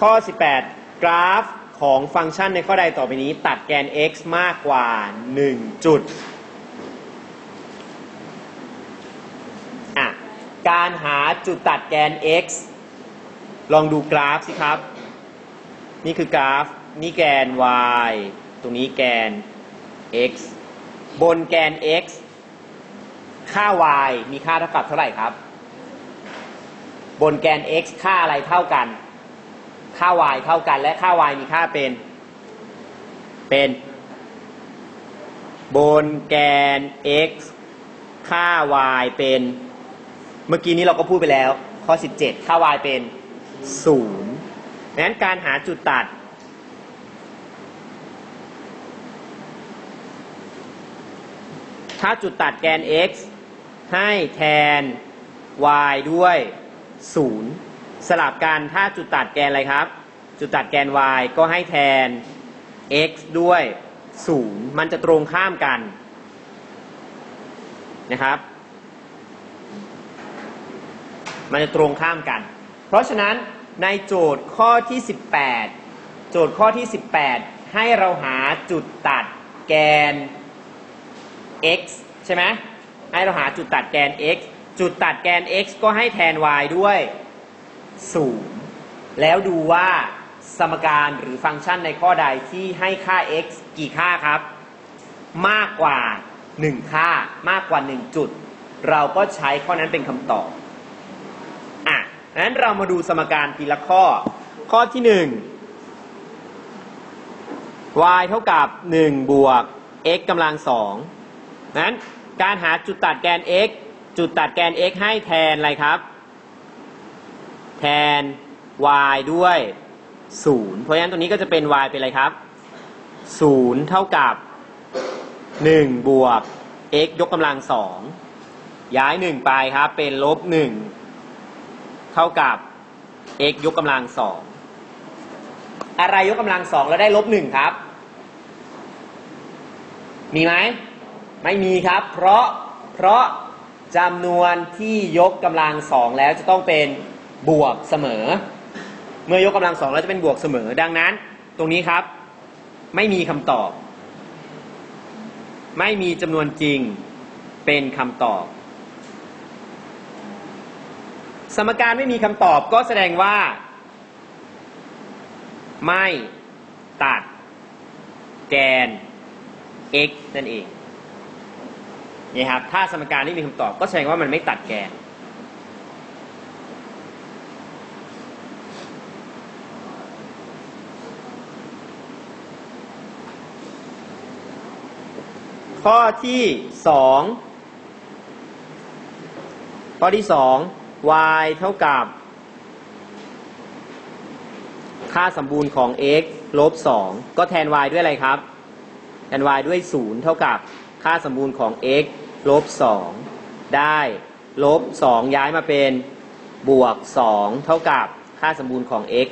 ข้อ 18 กราฟของฟังก์ชันในข้อใดต่อไปนี้ ตัดแกน x มากกว่า 1 จุดอะการหาจุดตัดแกน x ลองดูกราฟสิครับ นี่คือกราฟ นี่แกน y ตรงนี้แกน x บนแกน x ค่า y มีค่าเท่ากับเท่าไหร่ครับ บนแกน x ค่าอะไรเท่ากัน ค่า y เท่ากัน และค่า y มีค่าเป็น เป็นบนแกน x ค่า y เป็น เมื่อกี้นี้เราก็พูดไปแล้ว ข้อ 17 ค่า y เป็น 0ดังนั้นการหาจุดตัด ถ้าจุดตัดแกน x ให้แทน y ด้วย 0 สลับกันถ้าจุดตัดแกนอะไรครับ จุดตัดแกน y ก็ให้แทน x ด้วย 0 มันจะตรงข้ามกันนะครับ มันจะตรงข้ามกัน เพราะฉะนั้นในโจทย์ข้อที่ 18 โจทย์ข้อที่ 18 ให้เราหาจุดตัดแกน x ใช่ไหมให้เราหาจุดตัดแกน x จุดตัดแกน x ก็ให้แทน y ด้วย 0แล้วดูว่าสมการหรือฟังก์ชันในข้อใดที่ให้ค่า x กี่ค่าครับ มากกว่า 1 ค่ามากกว่า 1 จุด เราก็ใช้ข้อนั้นเป็นคำตอบอะงั้นเรามาดูสมการทีละข้อ ข้อที่ 1 y เท่ากับ 1 บวก x กำลัง2นั้นการหาจุดตัดแกน x จุดตัดแกน x ให้แทนอะไรครับ แทน y ด้วย 0 เพราะฉะนั้นตรงนี้ก็จะเป็น y เป็นอะไรครับ 0 เท่ากับ 1 บวก x ยกกำลัง 2 ย้าย 1 ไปครับ เป็นลบ 1 เท่ากับ x ยกกำลัง 2 อะไรยกกำลัง 2 แล้วได้ลบ 1 ครับ มีไหม ไม่มีครับ เพราะ เพราะจำนวนที่ยกกำลังสองแล้วจะต้องเป็น บวกเสมอ เมื่อยกกำลังสองแล้วจะเป็นบวกเสมอ ดังนั้น ตรงนี้ครับ ไม่มีคำตอบ ไม่มีจำนวนจริงเป็นคำตอบ สมการไม่มีคำตอบก็แสดงว่า ไม่ตัด แกน x นั่นเองนี่ครับ ถ้าสมการไม่มีคำตอบก็แสดงว่ามันไม่ตัดแกน ข้อที่สองข้อที่สอง y เท่ากับ ค่าสมบูรณ์ของ x ลบ2ก็แทน y ด้วยอะไรครับ แทน y ด้วย0เท่ากับค่าสมบูรณ์ของ x ลบ2ได้ลบ2ย้ายมาเป็นบวก2เท่ากับค่าสมบูรณ์ของ x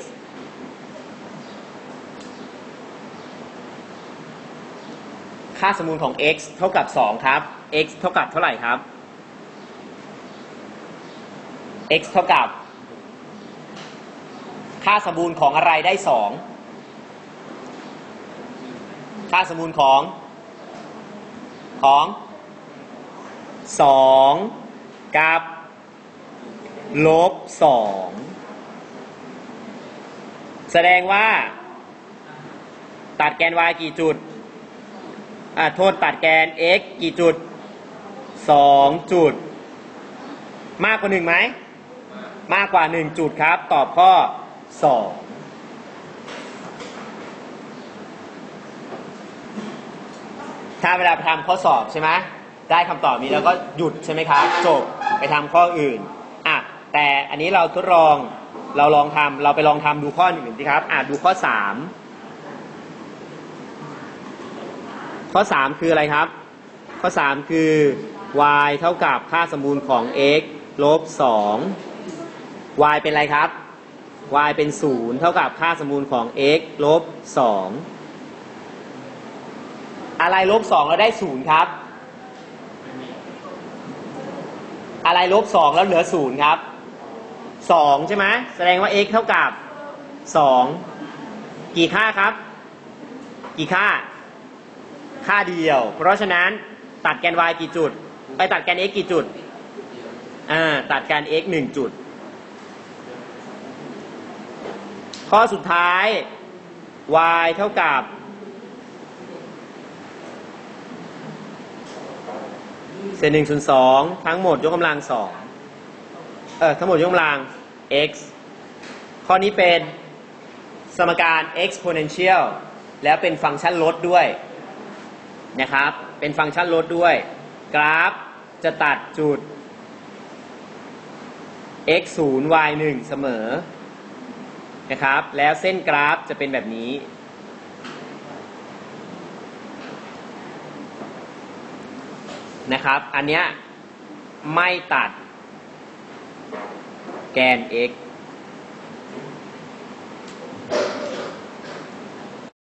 ค่าสมบูรณ์ของ x เท่ากับ 2 ครับ x เท่ากับเท่าไหร่ครับ x เท่ากับ ค่าสมบูรณ์ของอะไรได้ 2 ค่าสมบูรณ์ของ ของ 2 กับ ลบ 2 แสดงว่า ตัดแกน y กี่จุด อ่าโทษตัดแกน x กี่จุด2จุด มากกว่า1ไหม มากกว่า1จุดครับ ตอบข้อ2ถ้าเวลาไปทำข้อสอบใช่ไหมได้คำตอบนี้แล้วก็หยุดใช่ไหมครับ จบไปทำข้ออื่นอะแต่อันนี้เราทดลองเราลองทำเราไปลองทำดูข้ออื่นสิครับอะดูข้อ3 ข้อ 3 คืออะไรครับ ข้อ 3 คือ y เท่ากับค่าสมบูรณ์ของ x ลบ 2 y เป็นอะไรครับ y เป็น 0 เท่ากับค่าสมบูรณ์ของ x ลบ 2 อะไรลบ 2 แล้วได้ 0 ครับ อะไรลบ 2 แล้วเหลือ 0 ครับ 2 ใช่ไหมแสดงว่า x เท่ากับสองกี่ค่าครับ กี่ค่า ค่าเดียว เพราะฉะนั้นตัดแกน y กี่จุด ไปตัดแกน x กี่จุดอ่าตัดแกน x หนึ่งจุด ข้อสุดท้าย y เท่ากับเศษหนึ่งส่วนสองทั้งหมดยกกำลังสองเออทั้งหมดยกกำลัง x ข้อนี้เป็นสมการ exponential แล้วเป็นฟังก์ชันลดด้วย นะครับ เป็นฟังก์ชันลดด้วย กราฟจะตัดจุด x 0 y 1เสมอ นะครับ แล้วเส้นกราฟจะเป็นแบบนี้ นะครับ อันเนี้ยไม่ตัดแกน x